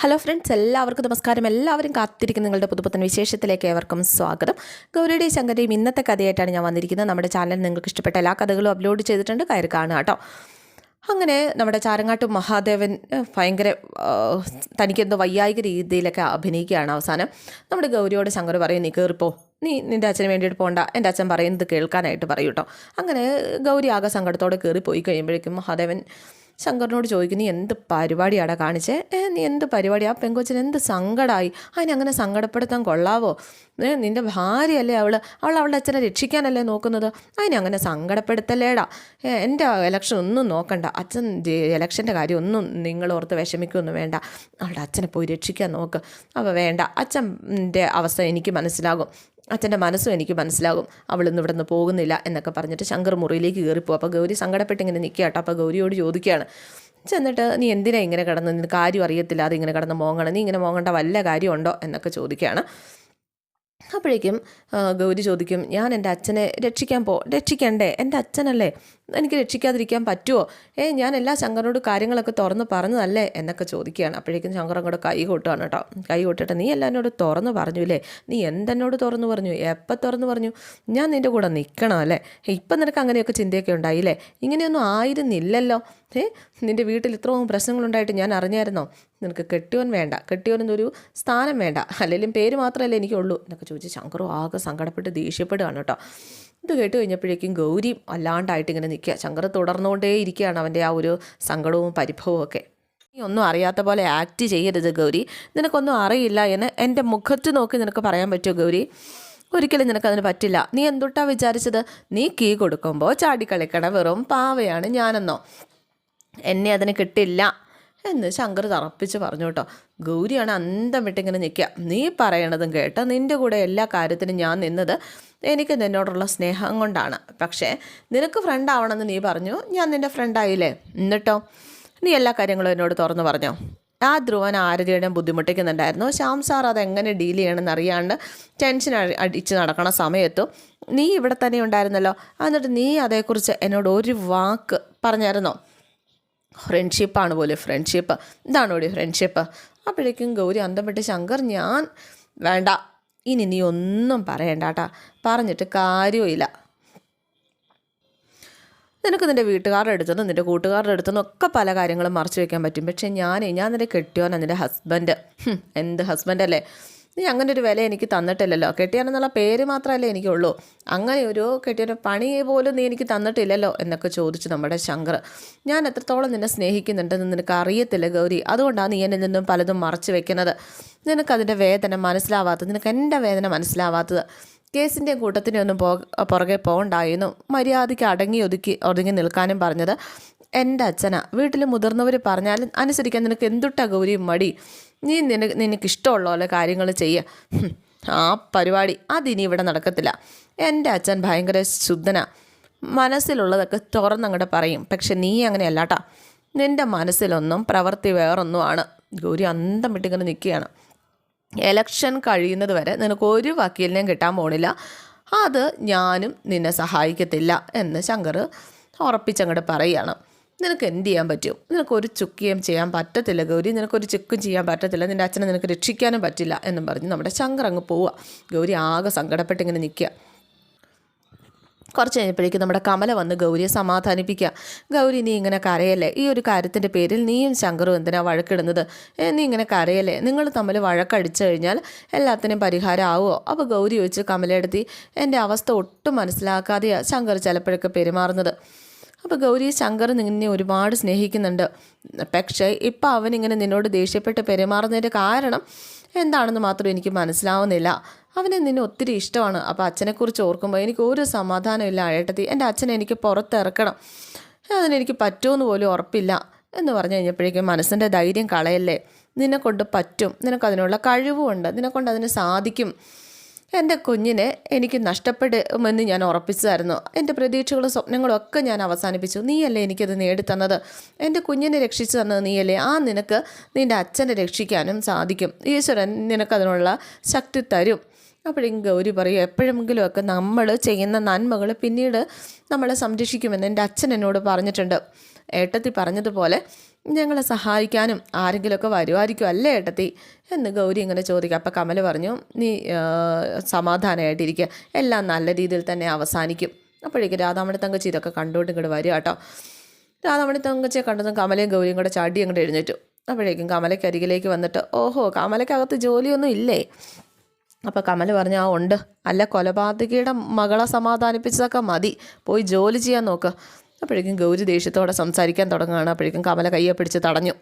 Hello friends എല്ലാവർക്കും നമസ്കാരം. എല്ലാവരും കാത്തിരിക്കുന്ന നിങ്ങളുടെ പുതുപുത്തൻ വിശേഷത്തിലേക്ക് ഏവർക്കും സ്വാഗതം. ഗൗരിയുടെയും ശങ്കരയും ഇന്നത്തെ കഥയായിട്ടാണ് ഞാൻ വന്നിരിക്കുന്നത്. നമ്മുടെ ചാനൽ നിങ്ങൾക്ക് ഇഷ്ടപ്പെട്ട എല്ലാ കഥകളും അപ്ലോഡ് ചെയ്തിട്ടുണ്ട്. കയറി കാണുക കേട്ടോ അങ്ങനെ നമ്മുടെ ചാരങ്ങാട്ട് മഹാദേവൻ ഭയങ്കര തനിക്കെന്തോ വയ്യായിക രീതിയിലൊക്കെ അഭിനയിക്കുകയാണ് അവസാനം. നമ്മുടെ ഗൗരിയോട് ശങ്കർ പറയും നീ കയറിപ്പോ നീ നിന്റെ അച്ഛന് വേണ്ടിയിട്ട് പോകണ്ട എന്റെ അച്ഛൻ പറയുന്നത് കേൾക്കാനായിട്ട് പറയൂ കേട്ടോ അങ്ങനെ ഗൗരി ആകെ സങ്കടത്തോടെ കയറി പോയി കഴിയുമ്പോഴേക്കും മഹാദേവൻ ശങ്കറിനോട് ചോദിക്കും നീ എന്ത് പരിപാടിയാടാ കാണിച്ചേ? ഏ നീ എന്ത് പരിപാടി? ആ പെങ്കൊച്ചിന് എന്ത് സങ്കടമായി അതിനെ അങ്ങനെ സങ്കടപ്പെടുത്താൻ കൊള്ളാവോ? ഏ നിന്റെ ഭാര്യയല്ലേ അവൾ അവൾ അവളുടെ അച്ഛനെ രക്ഷിക്കാനല്ലേ നോക്കുന്നത്? അതിനെ അങ്ങനെ സങ്കടപ്പെടുത്തല്ലേടാ? ഏ, എന്റെ ഇലക്ഷൻ ഒന്നും നോക്കണ്ട. അച്ഛൻ ഇലക്ഷന്റെ കാര്യം ഒന്നും നിങ്ങൾ ഓർത്ത് വിഷമിക്കൊന്നും വേണ്ട. അവളുടെ അച്ഛനെ പോയി രക്ഷിക്കാൻ നോക്ക്. അപ്പോൾ വേണ്ട. അച്ഛന്റെ അവസ്ഥ എനിക്ക് മനസ്സിലാകും. അച്ഛന്റെ മനസ്സും എനിക്ക് മനസ്സിലാകും. അവളിന്ന് ഇവിടെ നിന്ന് പോകുന്നില്ല എന്നൊക്കെ പറഞ്ഞിട്ട് ശങ്കർ മുറിയിലേക്ക് കയറിപ്പോകും അപ്പോൾ ഗൗരി സങ്കടപ്പെട്ടിങ്ങനെ നിൽക്കുക കേട്ടോ. അപ്പോൾ ഗൗരിയോട് ചോദിക്കുകയാണ് ചെന്നിട്ട് നീ എന്തിനാ ഇങ്ങനെ കിടന്ന്? നിനക്ക് കാര്യം അറിയത്തില്ല. അത് ഇങ്ങനെ കിടന്ന് മോങ്ങണം. നീ ഇങ്ങനെ മോങ്ങേണ്ട വല്ല കാര്യമുണ്ടോ? എന്നൊക്കെ ചോദിക്കുകയാണ്. അപ്പോഴേക്കും ഗൗരി ചോദിക്കും ഞാൻ എന്റെ അച്ഛനെ രക്ഷിക്കാൻ പോ രക്ഷിക്കണ്ടേ? എന്റെ അച്ഛനല്ലേ? എനിക്ക് രക്ഷിക്കാതിരിക്കാൻ പറ്റുമോ ഏ ഞാൻ എല്ലാ ശങ്കറിനോട് കാര്യങ്ങളൊക്കെ തുറന്ന് പറഞ്ഞതല്ലേ? എന്നൊക്കെ ചോദിക്കുകയാണ്. അപ്പോഴേക്കും ശങ്കർ അങ്ങോട്ട് കൈ കൊട്ടുകയാണ് കേട്ടോ. കൈ കൊട്ടിട്ട് നീ എല്ലാം എന്നോട് തുറന്ന് പറഞ്ഞു അല്ലേ നീ എന്തെന്നോട് തുറന്നു പറഞ്ഞു? എപ്പോൾ തുറന്നു പറഞ്ഞു? ഞാൻ നിന്റെ കൂടെ നിൽക്കണം അല്ലേ? ഇപ്പം നിനക്ക് അങ്ങനെയൊക്കെ ചിന്തയൊക്കെ ഉണ്ടായില്ലേ ഇങ്ങനെയൊന്നും ആയിരുന്നില്ലല്ലോ. ഏ നിന്റെ വീട്ടിൽ ഇത്രയും പ്രശ്നങ്ങളുണ്ടായിട്ട് ഞാൻ അറിഞ്ഞായിരുന്നോ? നിനക്ക് കെട്ടിയോൻ വേണ്ട കെട്ടിയോനൊരു സ്ഥാനം വേണ്ട. അല്ലെങ്കിലും പേര് മാത്രമല്ലേ എനിക്കുള്ളൂ എന്നൊക്കെ ചോദിച്ച് ശങ്കറും ആകെ സങ്കടപ്പെട്ട് ദേഷ്യപ്പെടുകയാണ് കേട്ടോ. ഇത് കേട്ട് കഴിഞ്ഞപ്പോഴേക്കും ഗൗരി അല്ലാണ്ടായിട്ട് ഇങ്ങനെ നിൽക്കുക. ശങ്കർ തുടർന്നുകൊണ്ടേ ഇരിക്കുകയാണ് അവന്റെ ആ ഒരു സങ്കടവും പരിഭവവും ഒക്കെ. നീ ഒന്നും അറിയാത്ത പോലെ ആക്ട് ചെയ്യരുത് ഗൗരി. നിനക്കൊന്നും അറിയില്ല എന്ന് എന്റെ മുഖത്ത് നോക്കി നിനക്ക് പറയാൻ പറ്റുമോ ഗൗരി? ഒരിക്കലും നിനക്കതിന് പറ്റില്ല. നീ എന്തുട്ടാ വിചാരിച്ചത്? നീ കീ കൊടുക്കുമ്പോൾ ചാടിക്കളിക്കണ വെറും പാവയാണ് ഞാനെന്നോ. എന്നെ അതിന് കിട്ടില്ല. എന്ന് ശങ്കർ തറപ്പിച്ച് പറഞ്ഞു കേട്ടോ. ഗൗരിയാണ് അന്തം വിട്ടിങ്ങനെ നിൽക്കുക. നീ പറയണതും കേട്ട നിന്റെ കൂടെ എല്ലാ കാര്യത്തിനും ഞാൻ നിന്നത് എനിക്ക് നിന്നോടുള്ള സ്നേഹം കൊണ്ടാണ്. പക്ഷേ നിനക്ക് ഫ്രണ്ട് ആവണമെന്ന് നീ പറഞ്ഞു. ഞാൻ നിന്റെ ഫ്രണ്ടായില്ലേ എന്നിട്ടോ? നീ എല്ലാ കാര്യങ്ങളും എന്നോട് തുറന്നു പറഞ്ഞോ? ആ ധ്രുവൻ ആരതിയുടെയും ബുദ്ധിമുട്ടിക്കുന്നുണ്ടായിരുന്നു. ശ്യാം സാർ അതെങ്ങനെ ഡീൽ ചെയ്യണമെന്ന് അറിയാണ്ട് ടെൻഷൻ അടിച്ച് നടക്കണ സമയത്തു നീ ഇവിടെ തന്നെ ഉണ്ടായിരുന്നല്ലോ. എന്നിട്ട് നീ അതേക്കുറിച്ച് എന്നോട് ഒരു വാക്ക് പറഞ്ഞായിരുന്നോ? ഫ്രണ്ട്ഷിപ്പാണ് പോലെ ഫ്രണ്ട്ഷിപ്പ് ഇതാണ് ഒരു ഫ്രണ്ട്ഷിപ്പ് അപ്പോഴേക്കും ഗൗരി അന്തപ്പെട്ട് ശങ്കർ ഞാൻ വേണ്ട ഇനി നീ ഒന്നും പറയണ്ട കേട്ടാ പറഞ്ഞിട്ട് കാര്യമില്ല നിനക്ക് നിന്റെ വീട്ടുകാരുടെ അടുത്തുനിന്ന് നിന്റെ കൂട്ടുകാരുടെ അടുത്തുനിന്ന് ഒക്കെ പല കാര്യങ്ങളും മറച്ചു വയ്ക്കാൻ പറ്റും. പക്ഷേ ഞാനേ ഞാൻ നിന്റെ കെട്ടിയോനാണ് നിന്റെ ഹസ്ബൻഡ് എന്ത് ഹസ്ബൻഡ് ഹസ്ബൻഡല്ലേ നീ അങ്ങനെ ഒരു വില എനിക്ക് തന്നിട്ടില്ലല്ലോ. കെട്ടിയാനെന്നുള്ള പേര് മാത്രമല്ലേ എനിക്കുള്ളൂ. അങ്ങനെ ഒരു കെട്ടിയൊരു പണി പോലും നീ എനിക്ക് തന്നിട്ടില്ലല്ലോ എന്നൊക്കെ ചോദിച്ചു നമ്മുടെ ശങ്കർ. ഞാൻ എത്രത്തോളം നിന്നെ സ്നേഹിക്കുന്നുണ്ടെന്ന് നിനക്ക് അറിയത്തില്ല ഗൗരി. അതുകൊണ്ടാണ് നീ എന്നിൽ നിന്നും പലതും മറച്ചു വെക്കുന്നത്. നിനക്കതിന്റെ വേദന മനസ്സിലാവാത്തത് നിനക്ക് എന്റെ വേദന മനസ്സിലാവാത്തത്. കേസിന്റെ കൂട്ടത്തിനൊന്നും പോ പുറകെ പോകണ്ടായിരുന്നു മര്യാദയ്ക്ക് അടങ്ങി ഒതുക്കി ഒതുങ്ങി നിൽക്കാനും പറഞ്ഞത് എന്റെ അച്ഛനാ. വീട്ടിൽ മുതിർന്നവർ പറഞ്ഞാലും അനുസരിക്കാൻ നിനക്ക് എന്തുട്ടാ ഗൗരിയും മടി? നീ നിന നിനക്ക് ഇഷ്ടമുള്ള പോലെ കാര്യങ്ങൾ ചെയ്യുക ആ പരിപാടി അതിനി ഇവിടെ നടക്കത്തില്ല. എന്റെ അച്ഛൻ ഭയങ്കര ശുദ്ധനാ. മനസ്സിലുള്ളതൊക്കെ തുറന്നങ്ങോട്ട് പറയും. പക്ഷെ നീ അങ്ങനെയല്ലാട്ടാ. നിന്റെ മനസ്സിലൊന്നും പ്രവൃത്തി വേറൊന്നുമാണ്. ഗൗരി അന്തം വിട്ടിങ്ങനെ നിൽക്കുകയാണ്. എലക്ഷൻ കഴിയുന്നത് വരെ നിനക്ക് ഒരു വക്കീലിനെയും കിട്ടാൻ പോണില്ല. അത് ഞാനും നിന്നെ സഹായിക്കത്തില്ല എന്ന് ശങ്കർ ഉറപ്പിച്ചങ്ങോട്ട് പറയുകയാണ്. നിനക്ക് എന്ത് ചെയ്യാൻ പറ്റും? നിനക്കൊരു ചുക്കിയും ചെയ്യാൻ പറ്റത്തില്ല ഗൗരി. നിനക്കൊരു ചുക്കും ചെയ്യാൻ പറ്റത്തില്ല. നിന്റെ അച്ഛനെ നിനക്ക് രക്ഷിക്കാനും പറ്റില്ല എന്നും പറഞ്ഞ് നമ്മുടെ ശങ്കർ അങ്ങ് പോവുക ഗൗരി ആകെ സങ്കടപ്പെട്ട് ഇങ്ങനെ നിൽക്കുക. കുറച്ച് കഴിഞ്ഞപ്പോഴേക്കും നമ്മുടെ കമല വന്ന് ഗൗരിയെ സമാധാനിപ്പിക്കുക. ഗൗരി നീ ഇങ്ങനെ കരയല്ലേ? ഈ ഒരു കാര്യത്തിന്റെ പേരിൽ നീയും ശങ്കറും എന്തിനാ വഴക്കിടുന്നത്? നീ ഇങ്ങനെ കരയല്ലേ? നിങ്ങൾ തമ്മിൽ വഴക്കടിച്ചു കഴിഞ്ഞാൽ എല്ലാത്തിനും പരിഹാരമാവുമോ അപ്പോൾ ഗൗരി ചോദിച്ച് കമലയെടുത്തി എന്റെ അവസ്ഥ ഒട്ടും മനസ്സിലാക്കാതെയാണ് ശങ്കർ ചിലപ്പോഴൊക്കെ പെരുമാറുന്നത്. അപ്പോൾ ഗൗരി ശങ്കർ നിന്നെ ഒരുപാട് സ്നേഹിക്കുന്നുണ്ട്. പക്ഷേ ഇപ്പം അവനിങ്ങനെ നിന്നോട് ദേഷ്യപ്പെട്ട് പെരുമാറുന്നതിന്റെ കാരണം എന്താണെന്ന് മാത്രം എനിക്ക് മനസ്സിലാവുന്നില്ല. അവനെ നിന്നെ ഒത്തിരി ഇഷ്ടമാണ്. അപ്പോൾ അച്ഛനെക്കുറിച്ച് ഓർക്കുമ്പോൾ എനിക്ക് ഒരു സമാധാനമില്ല അഴട്ടത്തി എന്റെ അച്ഛനെ എനിക്ക് പുറത്തിറക്കണം. അതിനെനിക്ക് പറ്റുമെന്ന് പോലും ഉറപ്പില്ല എന്ന് പറഞ്ഞു കഴിഞ്ഞപ്പോഴേക്കും മനസ്സിന്റെ ധൈര്യം കളയല്ലേ? നിന്നെക്കൊണ്ട് പറ്റും. നിനക്കതിനുള്ള കഴിവുമുണ്ട് നിന്നെക്കൊണ്ട് അതിന് സാധിക്കും. എന്റെ കുഞ്ഞിനെ എനിക്ക് നഷ്ടപ്പെടുമെന്ന് ഞാൻ ഉറപ്പിച്ചതായിരുന്നു. എന്റെ പ്രതീക്ഷകളും സ്വപ്നങ്ങളും ഒക്കെ ഞാൻ അവസാനിപ്പിച്ചു. നീയല്ലേ എനിക്കത് നേടിത്തന്നത്? എന്റെ കുഞ്ഞിനെ രക്ഷിച്ചു തന്നത് നീയല്ലേ? ആ നിനക്ക് നിന്റെ അച്ഛനെ രക്ഷിക്കാനും സാധിക്കും. ഈശ്വരൻ നിനക്കതിനുള്ള ശക്തി തരും. അപ്പോഴും ഗൗരി പറയും എപ്പോഴെങ്കിലുമൊക്കെ നമ്മൾ ചെയ്യുന്ന നന്മകൾ പിന്നീട് നമ്മളെ സംരക്ഷിക്കുമെന്ന് എന്റെ അച്ഛൻ എന്നോട് പറഞ്ഞിട്ടുണ്ട്. ഏട്ടത്തി പറഞ്ഞതുപോലെ ഞങ്ങളെ സഹായിക്കാനും ആരെങ്കിലുമൊക്കെ വരുമായിരിക്കും അല്ലേ ഏട്ടത്തി? എന്ന് ഗൗരി ഇങ്ങനെ ചോദിക്കുക അപ്പം കമൽ പറഞ്ഞു നീ സമാധാനമായിട്ടിരിക്കുക എല്ലാം നല്ല രീതിയിൽ തന്നെ അവസാനിക്കും. അപ്പോഴേക്കും രാധാമണി തങ്കച്ചി ഇതൊക്കെ കണ്ടുകൊണ്ട് ഇങ്ങോട്ട് വരിക കേട്ടോ. രാധാമണി തങ്കച്ചിയെ കണ്ടതും കമലയും ഗൗരിയും കൂടെ ചാടി അങ്ങോട്ട് എഴുന്നേറ്റു. അപ്പോഴേക്കും കമലയ്ക്ക് അരികിലേക്ക് വന്നിട്ട് ഓഹോ കമലയ്ക്കകത്ത് ജോലിയൊന്നും ഇല്ലേ? അപ്പോൾ കമൽ പറഞ്ഞു ആ ഉണ്ട്. അല്ല കൊലപാതകിയുടെ മകളെ സമാധാനിപ്പിച്ചതൊക്കെ മതി. പോയി ജോലി ചെയ്യാൻ നോക്ക്. അപ്പോഴേക്കും ഗൗരി ദേഷ്യത്തോടെ സംസാരിക്കാൻ തുടങ്ങുകയാണ്. അപ്പോഴേക്കും കമല കയ്യെ പിടിച്ച് തടഞ്ഞു.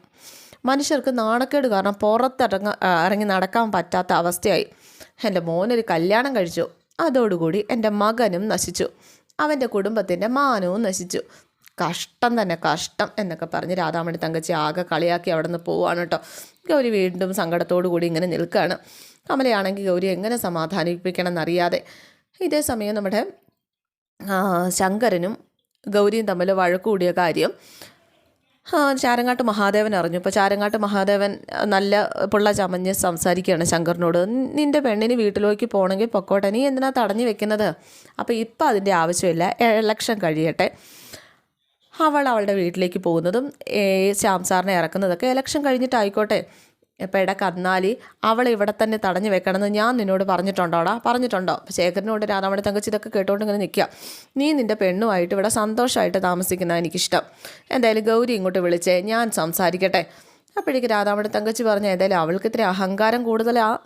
മനുഷ്യർക്ക് നാണക്കേട് കാരണം പുറത്തിറങ്ങ ഇറങ്ങി നടക്കാൻ പറ്റാത്ത അവസ്ഥയായി. എന്റെ മോനൊരു കല്യാണം കഴിച്ചു. അതോടുകൂടി എന്റെ മകനും നശിച്ചു. അവന്റെ കുടുംബത്തിന്റെ മാനവും നശിച്ചു. കഷ്ടം തന്നെ കഷ്ടം എന്നൊക്കെ പറഞ്ഞ് രാധാമണി തങ്കച്ചി ആകെ കളിയാക്കി അവിടെ നിന്ന് പോവാണ് കേട്ടോ. ഗൗരി വീണ്ടും സങ്കടത്തോടു കൂടി ഇങ്ങനെ നിൽക്കുകയാണ്. കമലയാണെങ്കിൽ ഗൗരി എങ്ങനെ സമാധാനിപ്പിക്കണം എന്നറിയാതെ ഇതേ സമയം നമ്മുടെ ശങ്കരനും ഗൗരിയും തമ്മിൽ വഴക്ക് കൂടിയ കാര്യം ചാരങ്ങാട്ട് മഹാദേവൻ അറിഞ്ഞു. ഇപ്പോൾ ചാരങ്ങാട്ട് മഹാദേവൻ നല്ല പിള്ള ചമഞ്ഞ് സംസാരിക്കുകയാണ് ശങ്കറിനോട്. നിന്റെ പെണ്ണിന് വീട്ടിലേക്ക് പോകണമെങ്കിൽ പൊക്കോട്ടെ നീ എന്തിനാ തടഞ്ഞു വെക്കുന്നത്? അപ്പോൾ ഇപ്പം അതിന്റെ ആവശ്യമില്ല ഇലക്ഷൻ കഴിയട്ടെ. അവൾ അവളുടെ വീട്ടിലേക്ക് പോകുന്നതും ശ്യാംസാറിനെ ശ്യാം സാറിനെ ഇറക്കുന്നതൊക്കെ ഇലക്ഷൻ കഴിഞ്ഞിട്ടായിക്കോട്ടെ. ഇപ്പം ഇട കന്നാലി അവളെ ഇവിടെ തന്നെ തടഞ്ഞു വെക്കണമെന്ന് ഞാൻ നിന്നോട് പറഞ്ഞിട്ടുണ്ടോടാ? പറഞ്ഞിട്ടുണ്ടോ? ശേഖരനോട് രാധാമണി തങ്കച്ചി ഇതൊക്കെ കേട്ടോണ്ട് ഇങ്ങനെ നിൽക്കുക. നീ നിന്റെ പെണ്ണുമായിട്ട് ഇവിടെ സന്തോഷമായിട്ട് താമസിക്കുന്ന എനിക്കിഷ്ടം. എന്തായാലും ഗൗരി ഇങ്ങോട്ട് വിളിച്ചേ ഞാൻ സംസാരിക്കട്ടെ. അപ്പോഴേക്ക് രാധാമണി തങ്കച്ചി പറഞ്ഞ ഏതായാലും അവൾക്ക് ഇത്തിരി അഹങ്കാരം കൂടുതലാ.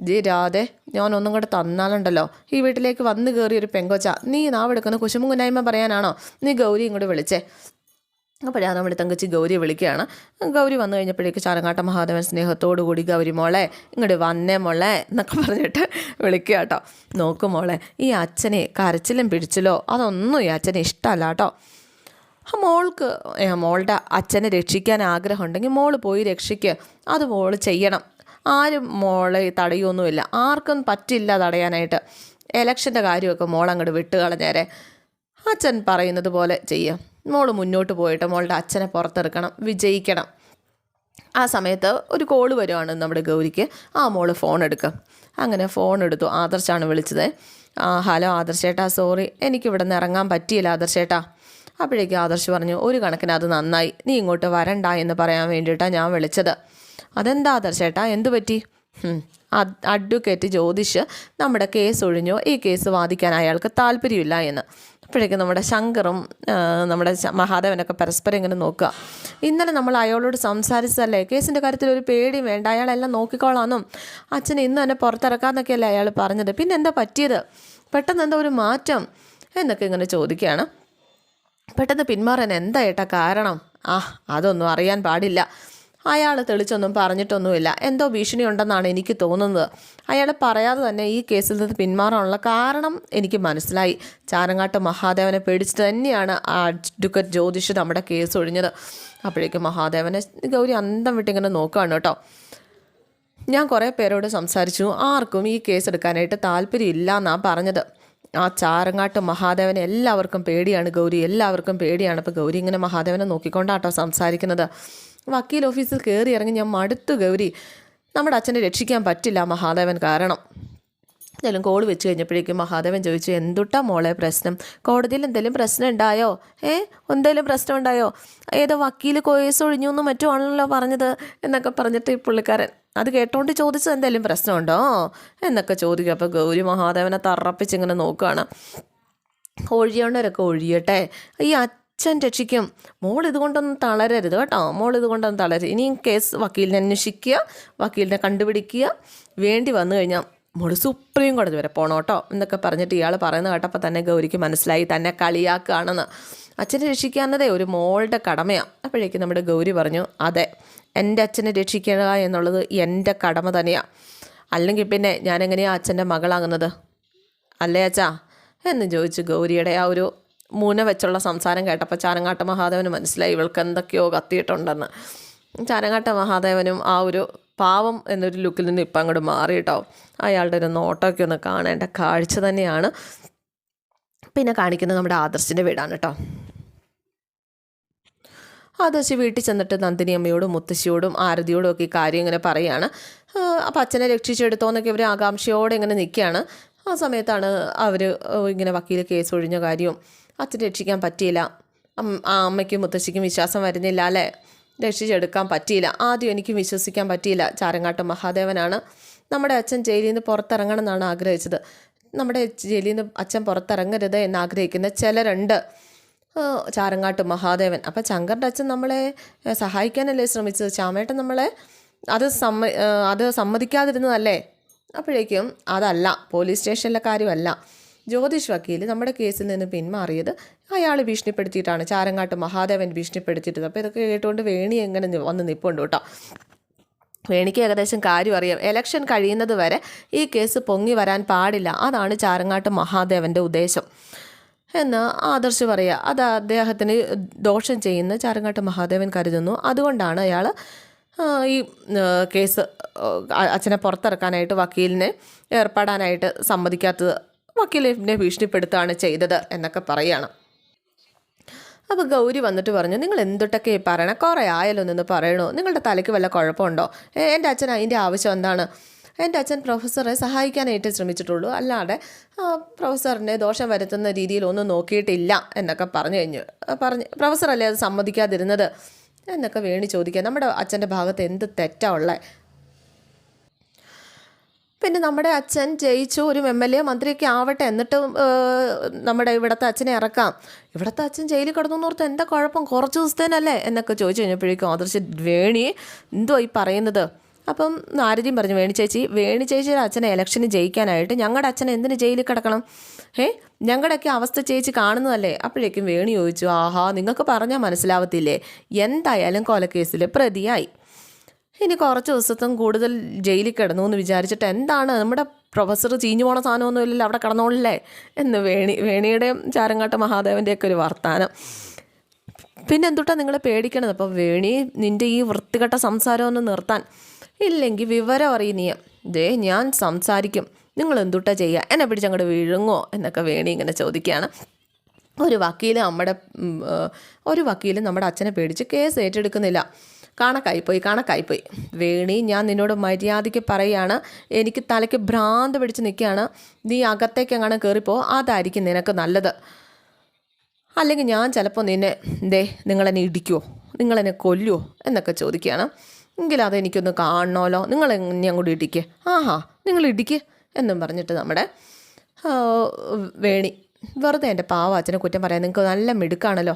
ജി രാധെ ഞാൻ ഒന്നും കൂടെ തന്നാലുണ്ടല്ലോ. ഈ വീട്ടിലേക്ക് വന്നു കയറിയൊരു പെങ്കൊച്ച. നീ നാവെടുക്കുന്ന കുശുമുങ്ങുനായ്മ പറയാനാണോ? നീ ഗൗരി ഇങ്ങോട്ട് വിളിച്ചേ. അപ്പോഴാണ് നമ്മുടെ തങ്കച്ചി ഗൗരിയെ വിളിക്കുകയാണ്. ഗൗരി വന്നു കഴിഞ്ഞപ്പോഴേക്ക് ചാരങ്ങാട്ട മഹാദേവൻ സ്നേഹത്തോടു കൂടി ഗൗരി മോളെ ഇങ്ങോട്ട് വന്നേ മോളെ എന്നൊക്കെ പറഞ്ഞിട്ട് വിളിക്കുക കേട്ടോ. നോക്കും മോളെ ഈ അച്ഛനെ കരച്ചിലും പിടിച്ചിലോ? അതൊന്നും ഈ അച്ഛനെ ഇഷ്ടമല്ല കേട്ടോ. ആ മോൾക്ക് മോളുടെ അച്ഛനെ രക്ഷിക്കാൻ ആഗ്രഹമുണ്ടെങ്കിൽ മോൾ പോയി രക്ഷിക്കുക അത് മോൾ ചെയ്യണം. ആരും മോളെ തടയൊന്നുമില്ല. ആർക്കും പറ്റില്ല തടയാനായിട്ട്. എലക്ഷന്റെ കാര്യമൊക്കെ മോൾ അങ്ങോട്ട് വിട്ട് കളഞ്ഞേരെ അച്ഛൻ പറയുന്നത് പോലെ ചെയ്യാം. മോൾ മുന്നോട്ട് പോയിട്ട് മോളുടെ അച്ഛനെ പുറത്തെടുക്കണം വിജയിക്കണം. ആ സമയത്ത് ഒരു കോൾ വരുവാണ് നമ്മുടെ ഗൗരിക്ക്. ആ മോൾ ഫോൺ എടുക്കുക അങ്ങനെ ഫോൺ എടുത്തു. ആദർശാണ് വിളിച്ചത്. ഹലോ ആദർശേട്ടാ സോറി എനിക്കിവിടെ നിന്ന് ഇറങ്ങാൻ പറ്റിയില്ല ആദർശേട്ടാ. അപ്പോഴേക്ക് ആദർശ് പറഞ്ഞു ഒരു കണക്കിന് അത് നന്നായി. നീ ഇങ്ങോട്ട് വരണ്ട എന്ന് പറയാൻ വേണ്ടിയിട്ടാണ് ഞാൻ വിളിച്ചത്. അതെന്താ ആദർശേട്ടാ? എന്തു പറ്റി? അഡ്വക്കേറ്റ് ജ്യോതിഷ് നമ്മുടെ കേസ് ഒഴിഞ്ഞോ. ഈ കേസ് വാദിക്കാൻ അയാൾക്ക് താല്പര്യമില്ല എന്ന്. അപ്പോഴേക്കും നമ്മുടെ ശങ്കറും നമ്മുടെ മഹാദേവനൊക്കെ പരസ്പരം ഇങ്ങനെ നോക്കുക. ഇന്നലെ നമ്മൾ അയാളോട് സംസാരിച്ചതല്ലേ? കേസിന്റെ കാര്യത്തിൽ ഒരു പേടിയും വേണ്ട. അയാളെല്ലാം നോക്കിക്കോളാമെന്നും അച്ഛൻ ഇന്ന് തന്നെ പുറത്തിറക്കാമെന്നൊക്കെയല്ലേ അയാൾ പറഞ്ഞത്. പിന്നെ എന്താ പറ്റിയത്? പെട്ടെന്ന് എന്താ ഒരു മാറ്റം? എന്നൊക്കെ ഇങ്ങനെ ചോദിക്കുകയാണ്. പെട്ടെന്ന് പിന്മാറാൻ എന്താ ഏട്ടാ കാരണം? ആ അതൊന്നും അറിയാൻ പാടില്ല. അയാൾ തെളിച്ചൊന്നും പറഞ്ഞിട്ടൊന്നുമില്ല. എന്തോ ഭീഷണി ഉണ്ടെന്നാണ് എനിക്ക് തോന്നുന്നത്. അയാൾ പറയാതെ തന്നെ ഈ കേസിൽ നിന്ന് പിന്മാറാനുള്ള കാരണം എനിക്ക് മനസ്സിലായി. ചാരങ്ങാട്ട് മഹാദേവനെ പേടിച്ചിട്ട് തന്നെയാണ് അഡ്വക്കറ്റ് ജ്യോതിഷ് നമ്മുടെ കേസ് ഒഴിഞ്ഞത്. അപ്പോഴേക്കും മഹാദേവനെ ഗൗരി അന്തം വിട്ടിങ്ങനെ നോക്കുകയാണ് കേട്ടോ. ഞാൻ കുറേ പേരോട് സംസാരിച്ചു. ആർക്കും ഈ കേസ് എടുക്കാനായിട്ട് താല്പര്യമില്ല എന്നാണ് പറഞ്ഞത്. ആ ചാരങ്ങാട്ട് മഹാദേവനെ എല്ലാവർക്കും പേടിയാണ് ഗൗരി. എല്ലാവർക്കും പേടിയാണ്. അപ്പോൾ ഗൗരി ഇങ്ങനെ മഹാദേവനെ നോക്കിക്കൊണ്ടാട്ടോ സംസാരിക്കുന്നത്. വക്കീൽ ഓഫീസിൽ കയറി ഇറങ്ങി ഞാൻ മടുത്തു ഗൗരി. നമ്മുടെ അച്ഛനെ രക്ഷിക്കാൻ പറ്റില്ല മഹാദേവൻ കാരണം. എന്തായാലും കോൾ വെച്ച് കഴിഞ്ഞപ്പോഴേക്കും മഹാദേവൻ ചോദിച്ചു എന്തുട്ടാ മോളെ പ്രശ്നം? കോടതിയിൽ എന്തെങ്കിലും പ്രശ്നം ഉണ്ടായോ? ഏ? എന്തെങ്കിലും പ്രശ്നം ഉണ്ടായോ? ഏതോ വക്കീൽ കോയസ് ഒഴിഞ്ഞു എന്നും മറ്റും ആണല്ലോ പറഞ്ഞത് എന്നൊക്കെ പറഞ്ഞിട്ട് ഈ പുള്ളിക്കാരൻ അത് കേട്ടോണ്ട് ചോദിച്ചത് എന്തെങ്കിലും പ്രശ്നമുണ്ടോ എന്നൊക്കെ ചോദിക്കും. അപ്പോൾ ഗൗരി മഹാദേവനെ തറപ്പിച്ച് ഇങ്ങനെ നോക്കുകയാണ് ഒഴിയേണ്ടവരൊക്കെ ഒഴിയട്ടെ. ഈ അച്ഛൻ രക്ഷിക്കും. മോൾ ഇതുകൊണ്ടൊന്നും തളരരുത് കേട്ടോ. മോൾ ഇതുകൊണ്ടൊന്നും തളരരുത്. ഇനിയും കേസ് വക്കീലിനെ അന്വേഷിക്കുക വക്കീലിനെ കണ്ടുപിടിക്കുക. വേണ്ടി വന്നു കഴിഞ്ഞാൽ മോൾ സുപ്രീം കോടതി വരെ പോകണം കേട്ടോ എന്നൊക്കെ പറഞ്ഞിട്ട് ഇയാൾ പറയുന്നത് കേട്ടപ്പോൾ തന്നെ ഗൗരിക്ക് മനസ്സിലായി. തന്നെ കളിയാക്കുകയാണെന്ന്. അച്ഛനെ രക്ഷിക്കാന്നതേ ഒരു മോളുടെ കടമയാണ് അപ്പോഴേക്കും നമ്മുടെ ഗൗരി പറഞ്ഞു അതെ എന്റെ അച്ഛനെ രക്ഷിക്കുക എന്നുള്ളത് എന്റെ കടമ തന്നെയാണ് അല്ലെങ്കിൽ പിന്നെ ഞാനെങ്ങനെയാണ് അച്ഛന്റെ മകളാകുന്നത്? അല്ലേ അച്ഛാ? എന്ന് ചോദിച്ചു ഗൗരിയുടെ ആ ഒരു മൂന വെച്ചുള്ള സംസാരം കേട്ടപ്പോൾ ചാരങ്ങാട്ട മഹാദേവന് മനസ്സിലായി ഇവൾക്ക് എന്തൊക്കെയോ കത്തിയിട്ടുണ്ടെന്ന്. ചാരങ്ങാട്ട മഹാദേവനും ആ ഒരു പാവം എന്നൊരു ലുക്കിൽ നിന്ന് ഇപ്പം അങ്ങോട്ട് മാറി കേട്ടോ അയാളുടെ ഒരു നോട്ടമൊക്കെ ഒന്ന് കാണേണ്ട കാഴ്ച തന്നെയാണ്. പിന്നെ കാണിക്കുന്നത് നമ്മുടെ ആദർശിന്റെ വീടാണ് കേട്ടോ. ആദർശി വീട്ടിൽ ചെന്നിട്ട് നന്ദിനി അമ്മയോടും മുത്തശ്ശിയോടും ആരതിയോടും ഒക്കെ ഈ കാര്യം ഇങ്ങനെ പറയുകയാണ് അപ്പം അച്ഛനെ രക്ഷിച്ചെടുത്തോന്നൊക്കെ ഇവർ ആകാംക്ഷയോടെ ഇങ്ങനെ നിൽക്കുകയാണ് ആ സമയത്താണ് അവർ ഇങ്ങനെ വക്കീൽ കേസ് ഒഴിഞ്ഞ കാര്യവും അച്ഛനെ രക്ഷിക്കാൻ പറ്റിയില്ല. ആ അമ്മയ്ക്കും മുത്തശ്ശിക്കും വിശ്വാസം വരുന്നില്ല അല്ലേ? രക്ഷിച്ചെടുക്കാൻ പറ്റിയില്ല. ആദ്യം എനിക്ക് വിശ്വസിക്കാൻ പറ്റിയില്ല. ചാരങ്ങാട്ട് മഹാദേവനാണ് നമ്മുടെ അച്ഛൻ ജയിലിൽ നിന്ന് പുറത്തിറങ്ങണം എന്നാണ് ആഗ്രഹിച്ചത്. നമ്മുടെ ജയിലിൽ നിന്ന് അച്ഛൻ പുറത്തിറങ്ങരുത് എന്ന് ആഗ്രഹിക്കുന്ന ചിലരുണ്ട് ചാരങ്ങാട്ട് മഹാദേവൻ. അപ്പം ശങ്കറിന്റെ അച്ഛൻ നമ്മളെ സഹായിക്കാനല്ലേ ശ്രമിച്ചത്? ശ്യാമേട്ടൻ നമ്മളെ അത് സമ്മ അത് സമ്മതിക്കാതിരുന്നതല്ലേ? അപ്പോഴേക്കും അതല്ല പോലീസ് സ്റ്റേഷനിലെ കാര്യമല്ല. ജ്യോതിഷ് വക്കീൽ നമ്മുടെ കേസിൽ നിന്ന് പിന്മാറിയത് അയാൾ ഭീഷണിപ്പെടുത്തിയിട്ടാണ്. ചാരങ്ങാട്ട് മഹാദേവൻ ഭീഷണിപ്പെടുത്തിയിട്ടത്. അപ്പോൾ ഇതൊക്കെ കേട്ടുകൊണ്ട് വേണി എങ്ങനെ വന്ന് നിൽപ്പുണ്ട് കേട്ടോ. വേണിക്ക് ഏകദേശം കാര്യം അറിയാം. എലക്ഷൻ കഴിയുന്നത് വരെ ഈ കേസ് പൊങ്ങി വരാൻ പാടില്ല. അതാണ് ചാരങ്ങാട്ട് മഹാദേവന്റെ ഉദ്ദേശം. എന്ന് ആദർശ് പറയുക അത് അദ്ദേഹത്തിന് ദോഷം ചെയ്യുന്ന ചാരങ്ങാട്ട് മഹാദേവൻ കരുതുന്നു. അതുകൊണ്ടാണ് അയാൾ ഈ കേസ് അച്ഛനെ പുറത്തിറക്കാനായിട്ട് വക്കീലിനെ ഏർപ്പെടാനായിട്ട് സമ്മതിക്കാത്തത് വക്കീലിനെ ഭീഷണിപ്പെടുത്തുകയാണ് ചെയ്തത് എന്നൊക്കെ പറയുകയാണ് അപ്പോൾ ഗൗരി വന്നിട്ട് പറഞ്ഞു നിങ്ങൾ എന്തൊട്ടൊക്കെ പറയണേ? കുറേ ആയല്ലോ നിന്ന് പറയണോ. നിങ്ങളുടെ തലയ്ക്ക് വല്ല കുഴപ്പമുണ്ടോ? എന്റെ അച്ഛൻ അതിന്റെ ആവശ്യം എന്താണ്? എന്റെ അച്ഛൻ പ്രൊഫസറെ സഹായിക്കാനായിട്ട് ശ്രമിച്ചിട്ടുള്ളൂ. അല്ലാതെ പ്രൊഫസറിനെ ദോഷം വരുത്തുന്ന രീതിയിൽ ഒന്നും നോക്കിയിട്ടില്ല എന്നൊക്കെ പറഞ്ഞു കഴിഞ്ഞു. പറഞ്ഞ് പ്രൊഫസറല്ലേ അത് സമ്മതിക്കാതിരുന്നത്? എന്നൊക്കെ വേണി ചോദിക്കുക. നമ്മുടെ അച്ഛന്റെ ഭാഗത്ത് എന്ത് തെറ്റാ ഉള്ളത് പിന്നെ നമ്മുടെ അച്ഛൻ ജയിച്ചു ഒരു എം എൽ എ മന്ത്രിയൊക്കെ ആവട്ടെ. എന്നിട്ട് നമ്മുടെ ഇവിടുത്തെ അച്ഛനെ ഇറക്കാം. ഇവിടുത്തെ അച്ഛൻ ജയിലിൽ കിടന്നു ഓർത്ത് എന്താ കുഴപ്പം? കുറച്ച് ദിവസത്തേനല്ലേ എന്നൊക്കെ ചോദിച്ചു കഴിഞ്ഞപ്പോഴേക്കും ആദർശ് വേണി എന്തോ ഈ പറയുന്നത്? അപ്പം നാരദീം പറഞ്ഞു വേണി ചേച്ചി വേണി ചേച്ചിയുടെ അച്ഛനെ ഇലക്ഷന് ജയിക്കാനായിട്ട് ഞങ്ങളുടെ അച്ഛനെ എന്തിന് ജയിലിൽ കിടക്കണം? ഏ ഞങ്ങളുടെയൊക്കെ അവസ്ഥ ചേച്ചി കാണുന്നതല്ലേ? അപ്പോഴേക്കും വേണി ചോദിച്ചു ആഹാ നിങ്ങൾക്ക് പറഞ്ഞാൽ മനസ്സിലാവത്തില്ലേ? എന്തായാലും കൊലക്കേസിൽ പ്രതിയായി. ഇനി കുറച്ച് ദിവസത്തും കൂടുതൽ ജയിലിൽ കിടന്നു എന്ന് വിചാരിച്ചിട്ട് എന്താണ് നമ്മുടെ പ്രൊഫസർ ചീഞ്ഞു പോണ സാധനമൊന്നും ഇല്ലല്ലോ അവിടെ കിടന്നോളല്ലേ എന്ന് വേണി വേണിയുടെയും ചാരങ്ങാട്ട് മഹാദേവന്റെയൊക്കെ ഒരു വർത്താനം. പിന്നെ എന്തുട്ടാ നിങ്ങളെ പേടിക്കണത്? അപ്പോൾ വേണി നിന്റെ ഈ വൃത്തികെട്ട സംസാരം ഒന്ന് നിർത്താൻ. ഇല്ലെങ്കിൽ വിവരം അറിയുന്നീയ. ദേ ഞാൻ സംസാരിക്കും. നിങ്ങൾ എന്തുട്ടാ ചെയ്യുക? എന്നെ പിടിച്ചങ്ങോട്ട് വിഴുങ്ങോ എന്നൊക്കെ വേണി ഇങ്ങനെ ചോദിക്കുകയാണ്. ഒരു വക്കീൽ നമ്മുടെ ഒരു വക്കീൽ നമ്മുടെ അച്ഛനെ പേടിച്ച് കേസ് ഏറ്റെടുക്കുന്നില്ല. കണക്കായിപ്പോയി കണക്കായിപ്പോയി. വേണി ഞാൻ നിന്നോട് മര്യാദയ്ക്ക് പറയുകയാണ് എനിക്ക് തലയ്ക്ക് ഭ്രാന്ത് പിടിച്ച് നിൽക്കുകയാണ്. നീ അകത്തേക്ക് എങ്ങനെ കയറിപ്പോ അതായിരിക്കും നിനക്ക് നല്ലത്. അല്ലെങ്കിൽ ഞാൻ ചിലപ്പോൾ നിന്നെ ദേ നിങ്ങളെന്നെ ഇടിക്കുമോ നിങ്ങളെന്നെ കൊല്ലുമോ എന്നൊക്കെ ചോദിക്കുകയാണ്. എങ്കിൽ അതെനിക്കൊന്ന് കാണണമല്ലോ. നിങ്ങൾ ഞാൻ കൂടി ഇടിക്കുക ആഹാ നിങ്ങൾ ഇടിക്കുക എന്നും പറഞ്ഞിട്ട് നമ്മുടെ വേണി വെറുതെ എന്റെ പാവ അച്ഛനെ കുറ്റം പറയാൻ നിങ്ങൾക്ക് നല്ല മിടുക്കാണല്ലോ.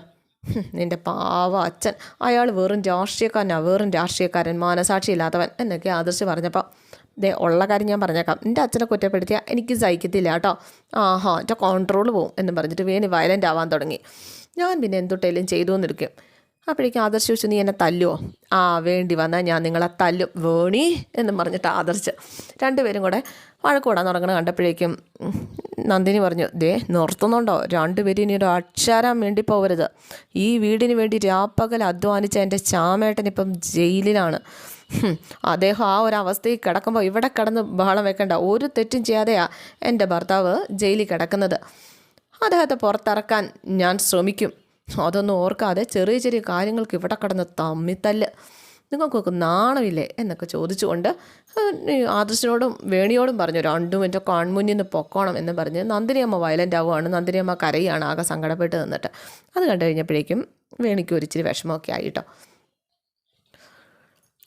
നിന്റെ പാവ അച്ഛൻ. അയാൾ വെറും രാഷ്ട്രീയക്കാരനാണ് വെറും രാഷ്ട്രീയക്കാരൻ മാനസാക്ഷിയില്ലാത്തവൻ എന്നൊക്കെ ആദർശ് പറഞ്ഞപ്പോൾ ദേ ഉള്ള കാര്യം ഞാൻ പറഞ്ഞേക്കാം. എന്റെ അച്ഛനെ കുറ്റപ്പെടുത്തിയാൽ എനിക്ക് സഹിക്കത്തില്ല കേട്ടോ. ആഹാ എന്റെ കോൺട്രോൾ പോവും എന്ന് പറഞ്ഞിട്ട് വേണി വയലന്റ് ആവാൻ തുടങ്ങി. ഞാൻ പിന്നെ എന്തൊട്ടേലും ചെയ്തു എന്നിരിക്കും അപ്പോഴേക്കും ആദർശ് ചോദിച്ചു നീ എന്നെ തല്ലുമോ ആ വേണ്ടി വന്നാൽ ഞാൻ നിങ്ങളെ തല്ലും വേണി എന്ന് പറഞ്ഞിട്ട് ആദർശ് രണ്ടുപേരും കൂടെ വഴക്കൂടാൻ തുടങ്ങണ കണ്ടപ്പോഴേക്കും നന്ദിനി പറഞ്ഞു ദേ നിർത്തുന്നുണ്ടോ? രണ്ടുപേരും ഇനി ഒരു അക്ഷരം വേണ്ടി പോകരുത് ഈ വീടിന് വേണ്ടി രാപ്പകൽ അധ്വാനിച്ച എന്റെ ചാമേട്ടൻ ഇപ്പം ജയിലിലാണ്. അദ്ദേഹം ആ ഒരു അവസ്ഥയിൽ കിടക്കുമ്പോൾ ഇവിടെ കിടന്ന് ബഹളം വെക്കണ്ട. ഒരു തെറ്റും ചെയ്യാതെയാ എന്റെ ഭർത്താവ് ജയിലിൽ കിടക്കുന്നത്. അദ്ദേഹത്തെ പുറത്തിറക്കാൻ ഞാൻ ശ്രമിക്കും. അതൊന്നും ഓർക്കാതെ ചെറിയ ചെറിയ കാര്യങ്ങൾക്ക് ഇവിടെ കിടന്ന് തമ്മിത്തല്ല്. നിങ്ങൾക്കൊക്കെ നാണമില്ലേ എന്നൊക്കെ ചോദിച്ചുകൊണ്ട് ആദർശനോടും വേണിയോടും പറഞ്ഞു രണ്ടും എന്റെ കൺമുന്നിൽ നിന്ന് പൊക്കോണം എന്ന് പറഞ്ഞ് നന്ദിനിയമ്മ വയലന്റ് ആവുകയാണ്. നന്ദിനിയമ്മ കരയാണ് ആകെ സങ്കടപ്പെട്ട് നിന്നിട്ട്. അത് കണ്ടു കഴിഞ്ഞപ്പോഴേക്കും വേണിക്ക് ഒരിച്ചിരി വിഷമമൊക്കെ ആയിട്ടോ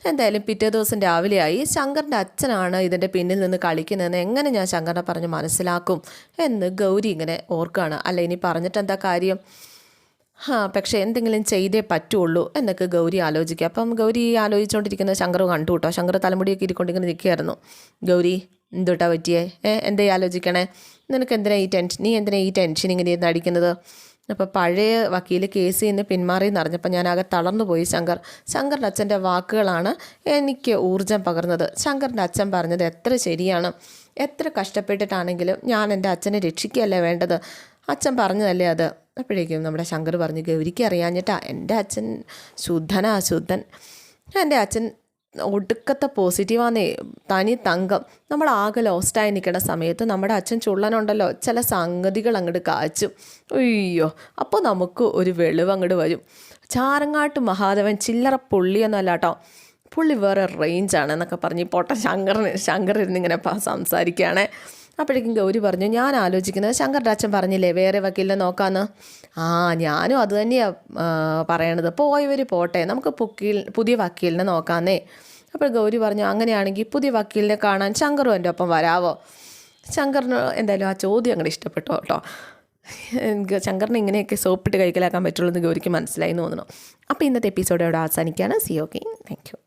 എന്തായാലും പിറ്റേ ദിവസം രാവിലെയായി. ശങ്കറിന്റെ അച്ഛനാണ് ഇതിന്റെ പിന്നിൽ നിന്ന് കളിക്കുന്നതെന്ന് എങ്ങനെ ഞാൻ ശങ്കറിനെ പറഞ്ഞ് മനസ്സിലാക്കും എന്ന് ഗൗരി ഇങ്ങനെ ഓർക്കുകയാണ്. അല്ല ഇനി പറഞ്ഞിട്ട് എന്താ കാര്യം? ആ പക്ഷേ എന്തെങ്കിലും ചെയ്തേ പറ്റുള്ളൂ എന്നൊക്കെ ഗൗരി ആലോചിക്കുക. അപ്പം ഗൗരി ആലോചിച്ചുകൊണ്ടിരിക്കുന്ന ശങ്കർ കണ്ടു കേട്ടോ. ശങ്കർ തലമുടിയൊക്കെ ഇരിക്കൊണ്ടിങ്ങനെ നിൽക്കുകയായിരുന്നു. ഗൗരി എന്തുട്ടാ പറ്റിയേ? ഏ എന്തേ ആലോചിക്കണേ? നിനക്ക് എന്തിനാ ഈ ടെൻഷൻ നീ എന്തിനാ ഈ ടെൻഷൻ ഇങ്ങനെ ഇരുന്ന് അടിക്കുന്നത്? അപ്പോൾ പഴയ വക്കീൽ കേസ് നിന്ന് പിന്മാറി എന്നറിഞ്ഞപ്പോൾ ഞാൻ ആകെ തളർന്നു പോയി ശങ്കർ. ശങ്കറിന്റെ അച്ഛന്റെ വാക്കുകളാണ് എനിക്ക് ഊർജം പകർന്നത്. ശങ്കറിന്റെ അച്ഛൻ പറഞ്ഞത് എത്ര ശരിയാണ്? എത്ര കഷ്ടപ്പെട്ടിട്ടാണെങ്കിലും ഞാൻ എന്റെ അച്ഛനെ രക്ഷിക്കുകയല്ലേ വേണ്ടത്? അച്ഛൻ പറഞ്ഞതല്ലേ അത്? അപ്പോഴേക്കും നമ്മുടെ ശങ്കർ പറഞ്ഞു ഗൗരിക്ക് അറിയാഞ്ഞിട്ടാ എന്റെ അച്ഛൻ ശുദ്ധനാ ശുദ്ധൻ. എന്റെ അച്ഛൻ ഒടുക്കത്തെ പോസിറ്റീവാന്നേ. തനി തങ്കം. നമ്മൾ ആകെ ലോസ്റ്റായി നിൽക്കുന്ന സമയത്ത് നമ്മുടെ അച്ഛൻ ചുള്ളനുണ്ടല്ലോ. ചില സംഗതികൾ അങ്ങോട്ട് കാച്ചും. അയ്യോ അപ്പോൾ നമുക്ക് ഒരു വെളിവ് അങ്ങോട്ട് വരും. ചാരങ്ങാട്ട് മഹാദേവൻ ചില്ലറ പുള്ളിയൊന്നുമല്ല കേട്ടോ പുള്ളി വേറെ റേഞ്ചാണ് എന്നൊക്കെ പറഞ്ഞ് പോട്ടെ ശങ്കറിന് ശങ്കർ ഇരുന്നിങ്ങനെ സംസാരിക്കുകയാണേ. അപ്പോഴേക്കും ഗൗരി പറഞ്ഞു ഞാൻ ആലോചിക്കുന്നത് അച്ഛൻ പറഞ്ഞില്ലേ വേറെ വക്കീലിനെ നോക്കാമെന്ന് ആ ഞാനും അത് തന്നെയാണ് പറയണത്. പോയവർ പോട്ടെ നമുക്ക് പുക്കീൽ പുതിയ വക്കീലിനെ നോക്കാമെന്നേ അപ്പോൾ ഗൗരി പറഞ്ഞു അങ്ങനെയാണെങ്കിൽ പുതിയ വക്കീലിനെ കാണാൻ ശങ്കറും എന്റെ ഒപ്പം വരാവോ? ശങ്കറിന് എന്തായാലും ആ ചോദ്യം അങ്ങോട്ട് ഇഷ്ടപ്പെട്ടു കേട്ടോ. ശങ്കറിന് ഇങ്ങനെയൊക്കെ സോപ്പിട്ട് കൈക്കലാക്കാൻ പറ്റുള്ളൂ എന്ന് ഗൗരിക്ക് മനസ്സിലായി എന്ന് തോന്നുന്നു. അപ്പോൾ ഇന്നത്തെ എപ്പിസോഡ് അവിടെ അവസാനിക്കുകയാണ്. C okay thank you